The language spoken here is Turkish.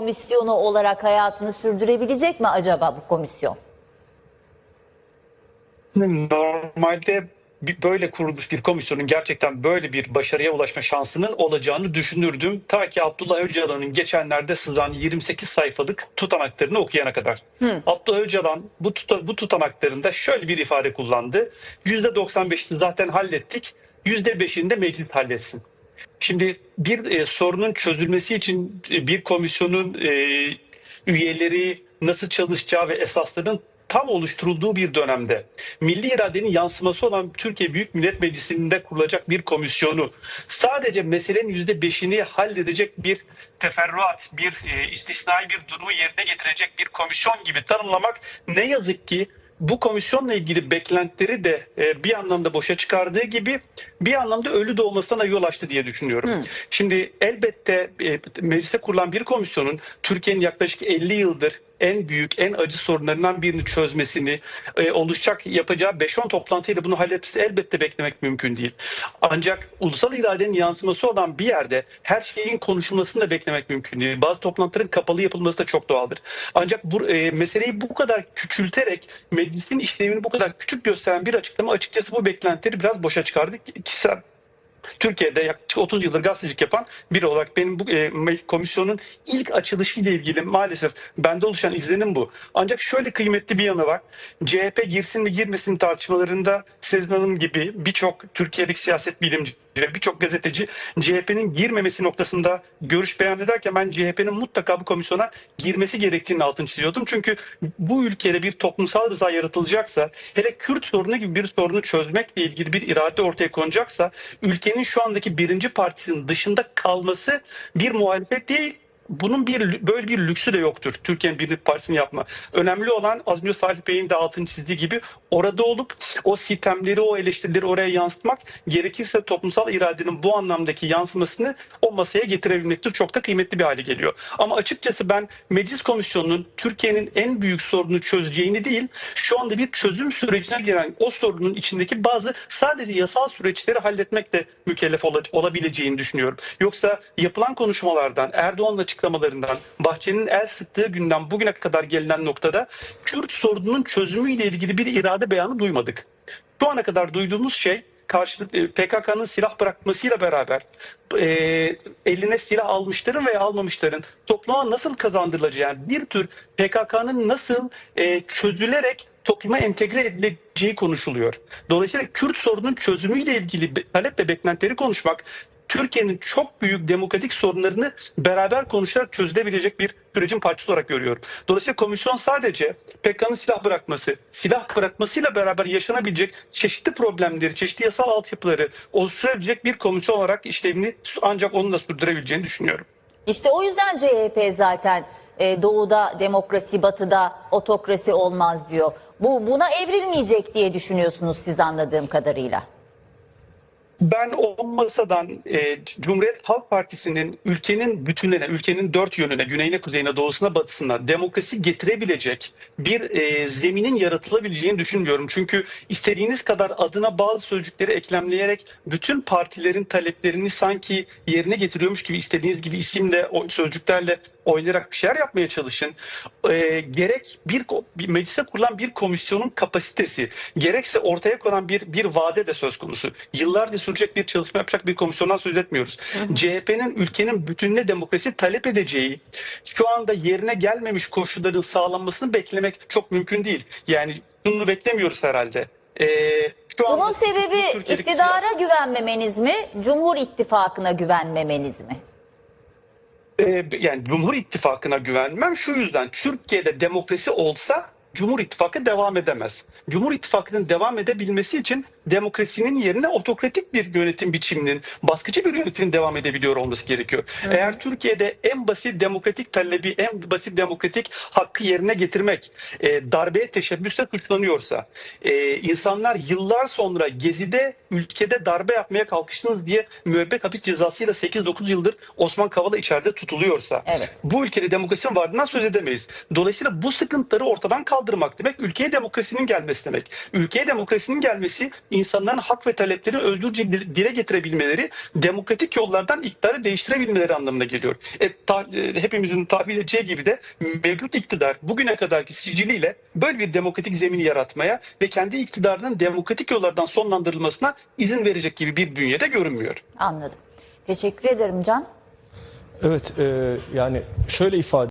komisyonu olarak hayatını sürdürebilecek mi acaba bu komisyon? Normalde böyle kurulmuş bir komisyonun gerçekten böyle bir başarıya ulaşma şansının olacağını düşünürdüm. Ta ki Abdullah Öcalan'ın geçenlerde sızan 28 sayfalık tutanaklarını okuyana kadar. Abdullah Öcalan bu, tuta, bu tutanaklarında şöyle bir ifade kullandı. %95'ini zaten hallettik, %5'ini de meclis halletsin. Şimdi bir e, sorunun çözülmesi için e, bir komisyonun e, üyeleri nasıl çalışacağı ve esasların tam oluşturulduğu bir dönemde milli iradenin yansıması olan Türkiye Büyük Millet Meclisi'nde kurulacak bir komisyonu sadece meselenin yüzde beşini halledecek bir teferruat, bir e, istisnai bir durumu yerine getirecek bir komisyon gibi tanımlamak ne yazık ki bu komisyonla ilgili beklentileri de e, bir anlamda boşa çıkardığı gibi bir anlamda ölü doğmasına yol açtı diye düşünüyorum. Şimdi elbette e, mecliste kurulan bir komisyonun Türkiye'nin yaklaşık 50 yıldır en büyük, en acı sorunlarından birini çözmesini, e, oluşacak yapacağı 5-10 toplantıyla bunu halletmesi elbette beklemek mümkün değil. Ancak ulusal iradenin yansıması olan bir yerde her şeyin konuşulmasını da beklemek mümkün değil. Bazı toplantıların kapalı yapılması da çok doğaldır. Ancak bu e, meseleyi bu kadar küçülterek meclisin işlevini bu kadar küçük gösteren bir açıklama açıkçası bu beklentileri biraz boşa çıkardı. Kişisel Türkiye'de yaklaşık 30 yıldır gazetecilik yapan biri olarak benim bu e, komisyonun ilk açılışı ile ilgili maalesef bende oluşan izlenim bu. Ancak şöyle kıymetli bir yanı var. CHP girsin mi girmesin tartışmalarında Sezin Hanım gibi birçok Türkiye'deki siyaset bilimci birçok gazeteci CHP'nin girmemesi noktasında görüş beyan ederken ben CHP'nin mutlaka bu komisyona girmesi gerektiğini altını çiziyordum. Çünkü bu ülkede bir toplumsal rıza yaratılacaksa hele Kürt sorunu gibi bir sorunu çözmekle ilgili bir irade ortaya konacaksa ülkenin şu andaki birinci partisinin dışında kalması bir muhalefet değil bunun bir böyle bir lüksü de yoktur. Türkiye'nin Birlik Partisi'ni yapma. Önemli olan az önce Salih Bey'in de altını çizdiği gibi orada olup o sitemleri, o eleştirileri oraya yansıtmak gerekirse toplumsal iradenin bu anlamdaki yansımasını o masaya getirebilmektir. Çok da kıymetli bir hale geliyor. Ama açıkçası ben Meclis Komisyonu'nun Türkiye'nin en büyük sorunu çözeceğini değil, şu anda bir çözüm sürecine giren o sorunun içindeki bazı sadece yasal süreçleri halletmekle mükellef ola- olabileceğini düşünüyorum. Yoksa yapılan konuşmalardan, Erdoğan'ın açıklamalarından, Bahçeli'nin el sıktığı günden bugüne kadar gelinen noktada Kürt sorununun çözümüyle ilgili bir irade beyanı duymadık. Şu ana kadar duyduğumuz şey e, PKK'nın silah bırakmasıyla beraber e, eline silah almışların veya almamışların topluma nasıl kazandırılacağı yani bir tür PKK'nın nasıl e, çözülerek topluma entegre edileceği konuşuluyor. Dolayısıyla Kürt sorunun çözümüyle ilgili talep ve beklentileri konuşmak Türkiye'nin çok büyük demokratik sorunlarını beraber konuşarak çözülebilecek bir sürecin parçası olarak görüyorum. Dolayısıyla komisyon sadece PKK'nın silah bırakması, silah bırakmasıyla beraber yaşanabilecek çeşitli problemleri, çeşitli yasal altyapıları oluşturabilecek bir komisyon olarak işlevini ancak onunla sürdürebileceğini düşünüyorum. İşte o yüzden CHP zaten e, doğuda demokrasi, batıda otokrasi olmaz diyor. Bu buna evrilmeyecek diye düşünüyorsunuz siz anladığım kadarıyla. Ben o masadan e, Cumhuriyet Halk Partisi'nin ülkenin bütününe, ülkenin dört yönüne, güneyine, kuzeyine, doğusuna, batısına demokrasi getirebilecek bir e, zeminin yaratılabileceğini düşünmüyorum. Çünkü istediğiniz kadar adına bazı sözcükleri eklemleyerek bütün partilerin taleplerini sanki yerine getiriyormuş gibi istediğiniz gibi isimle, o sözcüklerle oynayarak bir şeyler yapmaya çalışın. E, gerek bir, bir meclise kurulan bir komisyonun kapasitesi, gerekse ortaya konan bir bir vade de söz konusu. Yıllarca sürecek bir çalışma yapacak bir komisyondan söz etmiyoruz. CHP'nin ülkenin bütününe demokrasi talep edeceği, şu anda yerine gelmemiş koşulların sağlanmasını beklemek çok mümkün değil. Yani bunu beklemiyoruz herhalde. E, şu Bunun sebebi iktidara güvenmemeniz mi, Cumhur İttifakı'na güvenmemeniz mi? Ee, yani Cumhur İttifakı'na güvenmem şu yüzden Türkiye'de demokrasi olsa Cumhur İttifakı devam edemez. Cumhur İttifakı'nın devam edebilmesi için demokrasinin yerine otokratik bir yönetim biçiminin, baskıcı bir yönetimin devam edebiliyor olması gerekiyor. Eğer Türkiye'de en basit demokratik talebi, en basit demokratik hakkı yerine getirmek e, darbeye teşebbüsle suçlanıyorsa, e, insanlar yıllar sonra Gezi'de ülkede darbe yapmaya kalkıştınız diye müebbet hapis cezasıyla 8-9 yıldır Osman Kavala içeride tutuluyorsa, Evet. bu ülkede demokrasinin varlığından söz edemeyiz. Dolayısıyla bu sıkıntıları ortadan kaldırmak demek ülkeye demokrasinin gelmesi demek. Ülkeye demokrasinin gelmesi insanların hak ve talepleri özgürce dile getirebilmeleri, demokratik yollardan iktidarı değiştirebilmeleri anlamına geliyor. E, ta- e, hepimizin tahmin edeceği gibi de mevcut iktidar bugüne kadarki siciliyle böyle bir demokratik zemini yaratmaya ve kendi iktidarının demokratik yollardan sonlandırılmasına izin verecek gibi bir bünyede görünmüyor. Anladım. Teşekkür ederim Can. Evet, e, yani şöyle ifade